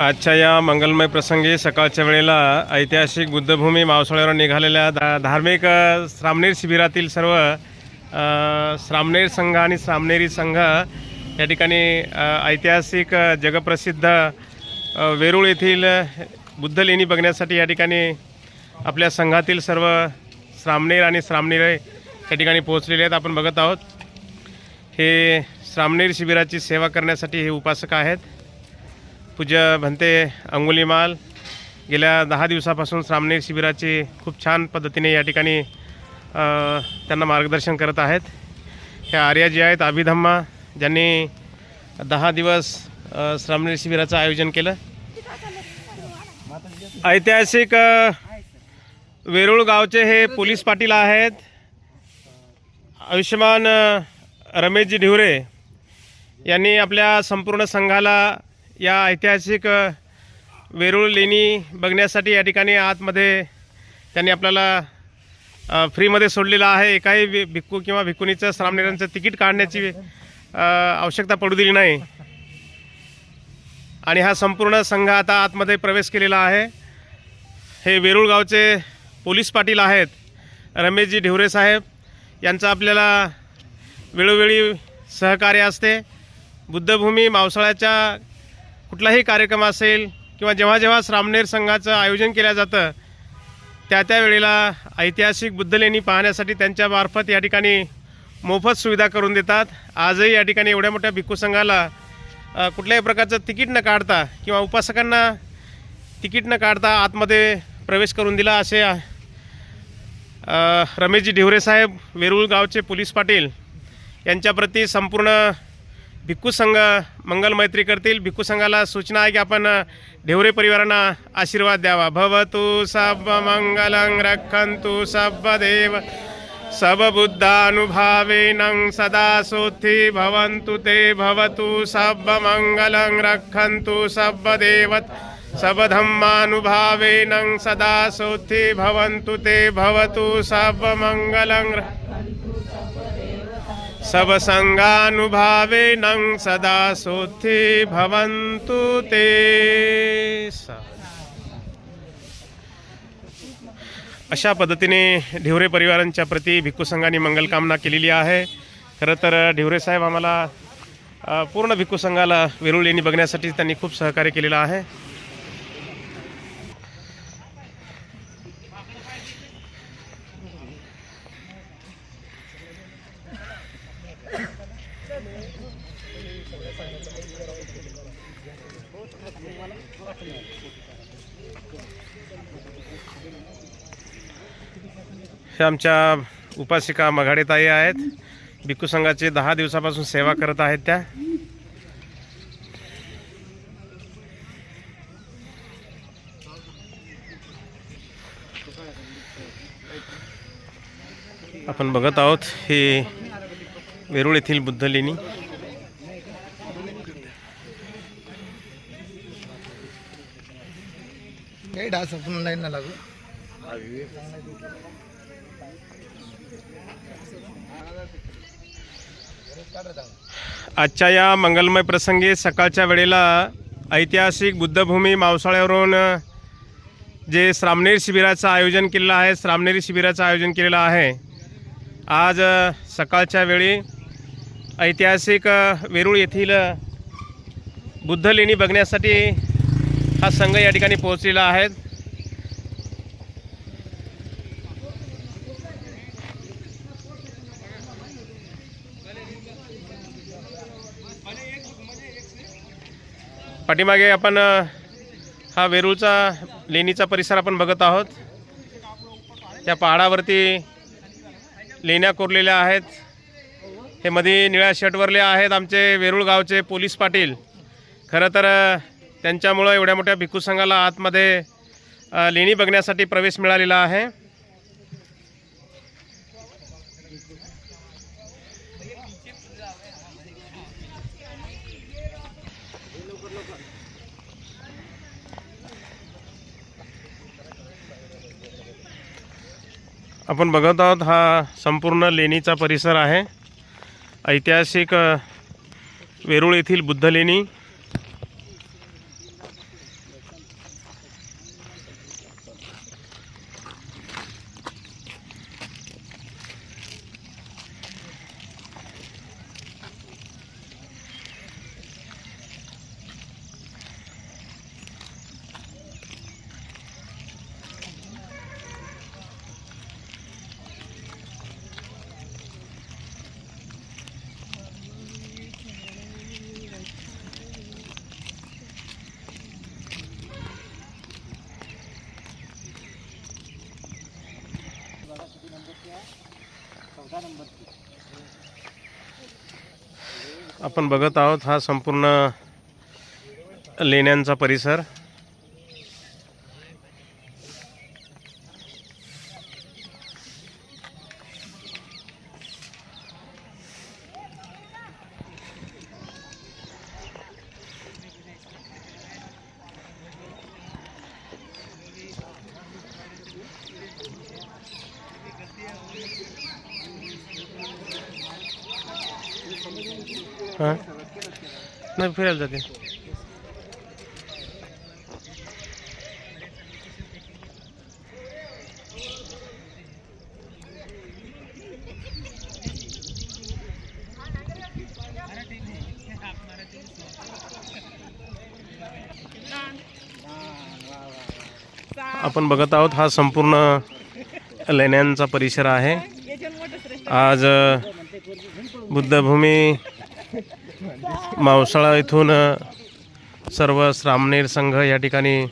आजच्या या मंगलमय प्रसंगी सकाळच्या वेळेला ऐतिहासिक बुद्धभूमी मावसाळ्यावर निघालेल्या धा धार्मिक श्रामनेर शिबिरातील सर्व श्रामनेर संघ आणि श्रामनेरी संघ या ठिकाणी ऐतिहासिक जगप्रसिद्ध वेरूळ येथील बुद्ध बुद्धलेणी बघण्यासाठी या ठिकाणी आपल्या संघातील सर्व श्रामनेर आणि श्रामणेर या ठिकाणी पोहोचलेले आहेत. आपण बघत आहोत. हे श्रामनेर शिबिराची सेवा करण्यासाठी हे उपासक आहेत. पूज्य भंते अंगुलीमाल गेल्या दहा दिवसापासून श्रामणेर शिबिराची खूप छान पद्धतीने या ठिकाणी त्यांना मार्गदर्शन करत आहेत. ह्या आर्या जे आहेत अभिधम्मा ज्यांनी दहा दिवस अ, श्रामणेर शिबिराचं आयोजन केलं. ऐतिहासिक वेरूळ गावचे हे पोलीस पाटील आहेत. आयुष्यमान रमेशजी ढिवरे यांनी आपल्या संपूर्ण संघाला या ऐतिहासिक वेरूळ लेणी बघण्यासाठी या ठिकाणी आतमध्ये त्यांनी आपल्याला फ्रीमध्ये सोडलेला आहे. एकाही भिक्खू किंवा भिक्खुनीचं श्रामनेरांचं तिकीट काढण्याची आवश्यकता पडू दिली नाही. आणि हा संपूर्ण संघ आता आतमध्ये प्रवेश केलेला आहे. हे वेरूळ गावचे पोलीस पाटील आहेत. रमेशजी ढिवरे साहेब. यांचं आपल्याला वेळोवेळी सहकार्य असते. बुद्धभूमी मावसाळ्याच्या कुठलाही कार्यक्रम असेल किंवा जेव्हा जेव्हा श्रामनेर संघाचं आयोजन केलं जातं त्या त्या वेळेला ऐतिहासिक बुद्धलेणी पाहण्यासाठी त्यांच्यामार्फत या ठिकाणी मोफत सुविधा करून देतात. आजही या ठिकाणी एवढ्या मोठ्या भिक्खू संघाला कुठल्याही प्रकारचं तिकीट न काढता किंवा उपासकांना तिकीट न काढता आतमध्ये प्रवेश करून दिला असे रमेशजी ढिवरे साहेब वेरूळ गावचे पोलीस पाटील यांच्याप्रती संपूर्ण भिक्खू संघ मंगल मैत्री करतील. भिक्खू संघाला सूचना आहे की आपण ढेवरे परिवारांना आशीर्वाद द्यावा. भवतु सब मंगलं रक्षन्तु सब देव. सब बुद्धानुभावेनं सदा सोत्थी भवन्तु ते. भवतु सब मंगलं रक्षन्तु सब देवत. सब धम्मानुभावेनं सदा सोत्थी भवन्तु ते. भवतु सब मंगलं र- सदा सोथे भवन्तु ते। अशा पद्धतीने ढिवरे परिवारांच्या प्रती भिक्खू संघाने मंगलकामना केलेली आहे. खरं तर ढिवरे साहेब आम्हाला पूर्ण भिक्खू संघाला लेणी बघण्यासाठी त्यांनी खूप सहकार्य केलेलं आहे. हे आमच्या उपासिका मघाडेताई आहेत. भिक्खू संघाचे दहा दिवसापासून सेवा करत आहेत त्या. आपण बघत आहोत ही वेरूळ येथील बुद्ध लेणी डास आपण लाईन ना लागू. आजच्या या मंगलमय प्रसंगी सकाळच्या वेळेला ऐतिहासिक बुद्धभूमी मावसाळ्यावरून जे श्रामनेरी शिबिराचं आयोजन केलेलं आहे श्रामनेरी शिबिराचं आयोजन केलेलं आहे. आज सकाळच्या वेळी ऐतिहासिक वेरूळ येथील बुद्धलेणी बुद्ध लेणी बघण्यासाठी हा संघ या ठिकाणी पोहोचलेला आहे. पाठीमागे आपण हा वेरूळचा लेणीचा परिसर आपण बघत आहोत. त्या पहाडावरती लेण्या कोरलेल्या आहेत. हे मध्ये निळ्या शर्टवरले आहेत आमचे वेरूळ गावचे पोलीस पाटील. खरं तर त्यांच्यामुळं एवढ्या मोठ्या भिक्खू संघाला आतमध्ये लेणी बघण्यासाठी प्रवेश मिळालेला आहे. आपण बघत आहोत हा संपूर्ण लेणीचा परिसर आहे. ऐतिहासिक वेरूळ येथील बुद्ध लेणी आपण बघत आहोत हा संपूर्ण लेण्यांचा परिसर. हां? नाही फिरायला जाते. आपण बघत आहोत हा संपूर्ण लेण्यांचा परिसर आहे. आज बुद्धभूमी मावसाळा इथून सर्व श्रामनेर संघ या ठिकाणी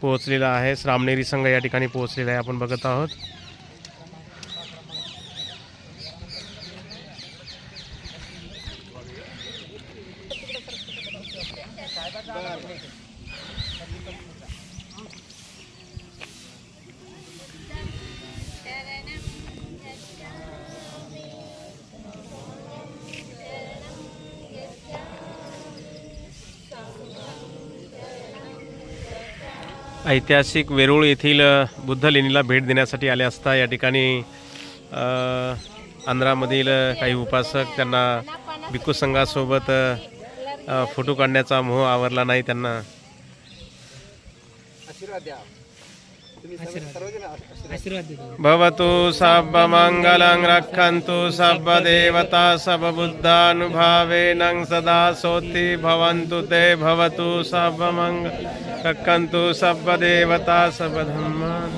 पोहोचलेला आहे. श्रामनेरी संघ या ठिकाणी पोहोचलेला आहे. आपण बघत आहोत. ऐतिहासिक वेरूळ येथील बुद्ध लेणीला भेट देण्यासाठी आले असता या ठिकाणी अ, आंध्रामधील काही उपासक त्यांना भिक्खू संघासोबत फोटो काढण्याचा मोह आवरला नाही त्यांना. भवतु सर्वमङ्गलं रक्षन्तु सर्वदेवता सर्वबुद्धानुभावेन सदा सोति भवन्तु ते भवतु सर्वमङ्ग रक्षन्तु सर्वदेवता सर्वधर्मान्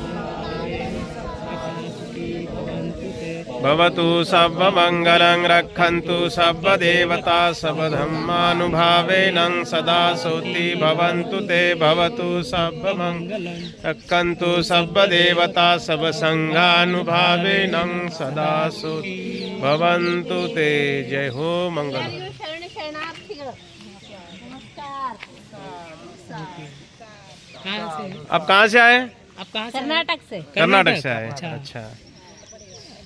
भवतु सर्वमङ्गलं रक्षन्तु सर्वदेवता सर्वधर्मानुभावेन सदा सोति भवन्तु ते भवतु सर्वमङ्गलं। रक्षन्तु सर्वदेवता सर्वसङ्घानुभावेन सदा सोति भवन्तु ते। जय हो मंगल आप कहाँ से आए? आप कहाँ से कर्नाटक से। कर्नाटक। से आए। अच्छा।, अच्छा।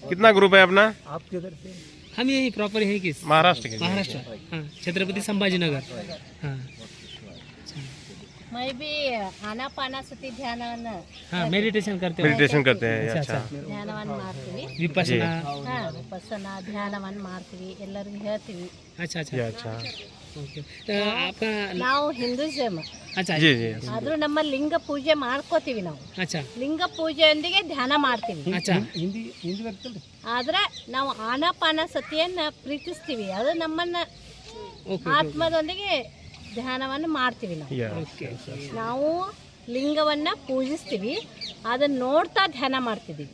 कितना ग्रुप है अपना? आप किधर से? हम यही प्रॉपर यही किस महाराष्ट्र के महाराष्ट्र। हाँ, छत्रपति संभाजी नगर हाँ। मैं भी आना पाना सती ध्यान हाँ मेडिटेशन करते हैं। मेडिटेशन करते हैं अच्छा ध्यानवन ಮಾಡ್ತೀವಿ ವಿಪಸನಾ ಹಾ ವಿಪಸನಾ ಧ್ಯಾನವನ್ನ ಮಾಡ್ತೀವಿ ಎಲ್ಲರಿಗೂ ಹೇಳ್ತೀವಿ अच्छा अच्छा। हाँ, अच्छा।, अच्छा। ನಾವು ಹಿಂದೂಸಮ್ ಆದ್ರೂ ನಮ್ಮ ಲಿಂಗ ಪೂಜೆ ಮಾಡ್ಕೋತೀವಿ ನಾವು. ಲಿಂಗ ಪೂಜೆಯೊಂದಿಗೆ ಧ್ಯಾನ ಮಾಡ್ತೀವಿ. ಆದ್ರೆ ನಾವು ಆನಪಾನ ಸತಿಯನ್ನ ಪ್ರೀತಿಸ್ತೀವಿ. ಅದು ನಮ್ಮನ್ನ ಆತ್ಮದೊಂದಿಗೆ ಧ್ಯಾನವನ್ನು ಮಾಡ್ತೀವಿ ನಾವು. ನಾವು ಲಿಂಗವನ್ನ ಪೂಜಿಸ್ತೀವಿ. ಅದನ್ನ ನೋಡ್ತಾ ಧ್ಯಾನ ಮಾಡ್ತಿದ್ದೀವಿ.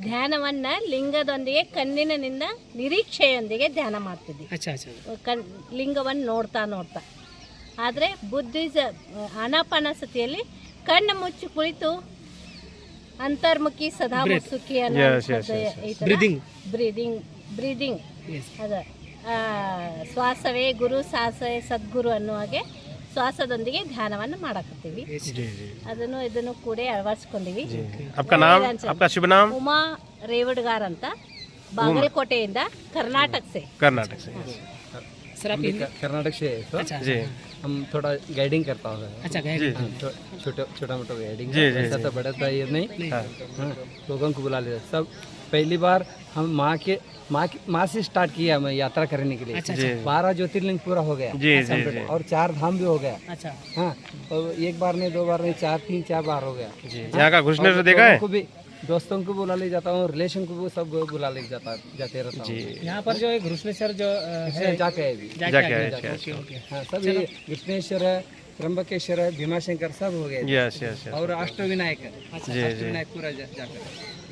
ಧ್ಯಾನವನ್ನ ಲಿಂಗದೊಂದಿಗೆ ಕಣ್ಣಿನಿಂದ ನಿರೀಕ್ಷೆಯೊಂದಿಗೆ ಧ್ಯಾನ ಮಾಡ್ತಿದ್ವಿ. ಕಣ್ ಲಿಂಗವನ್ನು ನೋಡ್ತಾ ನೋಡ್ತಾ. ಆದ್ರೆ ಬುದ್ಧಿಸ ಅನಾಪಾನಸತಿಯಲ್ಲಿ ಕಣ್ಣು ಮುಚ್ಚಿ ಕುಳಿತು ಅಂತರ್ಮುಖಿ ಸದಾ ಸುಖಿ ಅನ್ನೋ ಬ್ರೀದಿಂಗ್ ಬ್ರೀದಿಂಗ್ ಅದ ಶ್ವಾಸವೇ ಗುರು ಸಾಸವೇ ಸದ್ಗುರು ಅನ್ನುವಾಗೆ ಶ್ವಾಸದೊಂದಿಗೆ ಧ್ಯಾನವನ್ನು ಮಾಡಕತ್ತೀವಿ जी जी ಅದನ್ನು ಇದನ್ನು ಕೂಡ ಅಳವಡಿಸ್ಕೊಂಡಿವಿ जी आपका नाम आपका शुभ नाम ಉಮಾ ರೇವಡ್ಗಾರ್ ಅಂತ ಬಾಗಲಕೋಟೆಯಿಂದ ಕರ್ನಾಟಕ ಸೆ कर्नाटक से सर आप हिंदी कर्नाटक से है तो अच्छा जी हम थोड़ा गाइडिंग करता हूँ अच्छा गए जी हाँ, छो- छोटा छोटा मोटा गाइडिंग जी, जी, ऐसा जी। तो बड़ा था ये नहीं नहीं हाँ लोगों को बुला लेते सब पहली बार हम माँ के माँ की माँ से स्टार्ट किया मैं यात्रा करने के लिए। अच्छा जी। बारह ज्योतिर्लिंग पूरा हो गया। जी जी जी। और चार धाम भी हो गया। अच्छा। हाँ और एक बार नहीं दो बार नहीं चार तीन चार बार हो गया। जी। यहाँ का घुसनेर देखा है? भी दोस्तों को बुला ले जाता हूँ रिलेशन को भी सब बुला ले जाता जाते रहता हूँ। जी। यहाँ पर जो है घृष्णेश्वर जो है जाके जाके जाके अच्छा, ओके हाँ सब ये कृष्णेश्वर है त्र्यंबकेश्वर है भीमाशंकर सब हो गए। यस यस यस और अष्टविनायक है। अच्छा अष्टविनायक पूरा जाकर।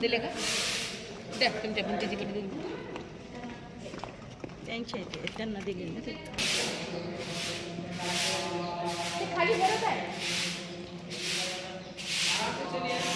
दिले का? द्या तुमच्या भिंतीची किती दिली. त्यांच्या इथे त्यांना दिले ना ते. येईल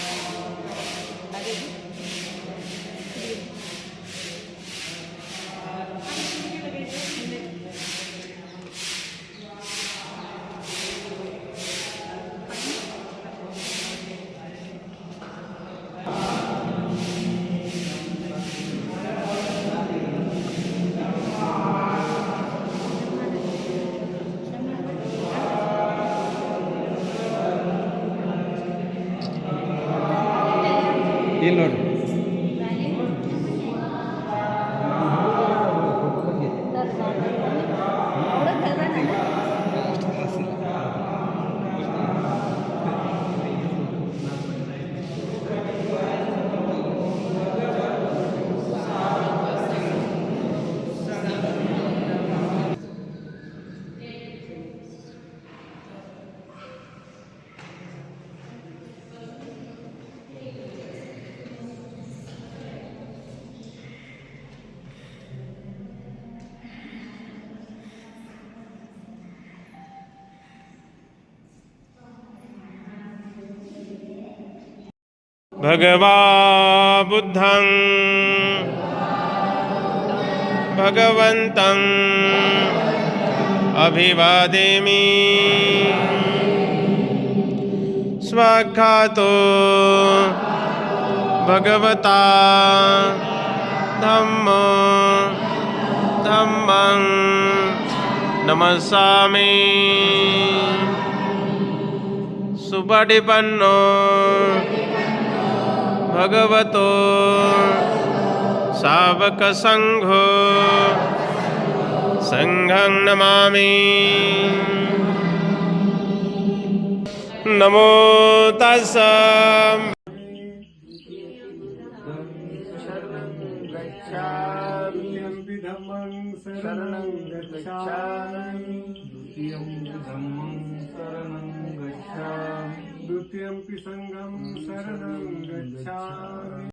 भगवा बुद्धं भगवन्तं अभिवादेमि। स्वाघातो भगवता धम्मो धम्मं नमसामि। सुपटिपन्नो भगवतो। सावकसङ्घो सङ्घं नमामि। नमो धम्मं शरणं गच्छामि। द्वितीयं धम्मं शरणं गच्छामि। द्वितीयम्पि सङ्घं शरणं गच्छामि।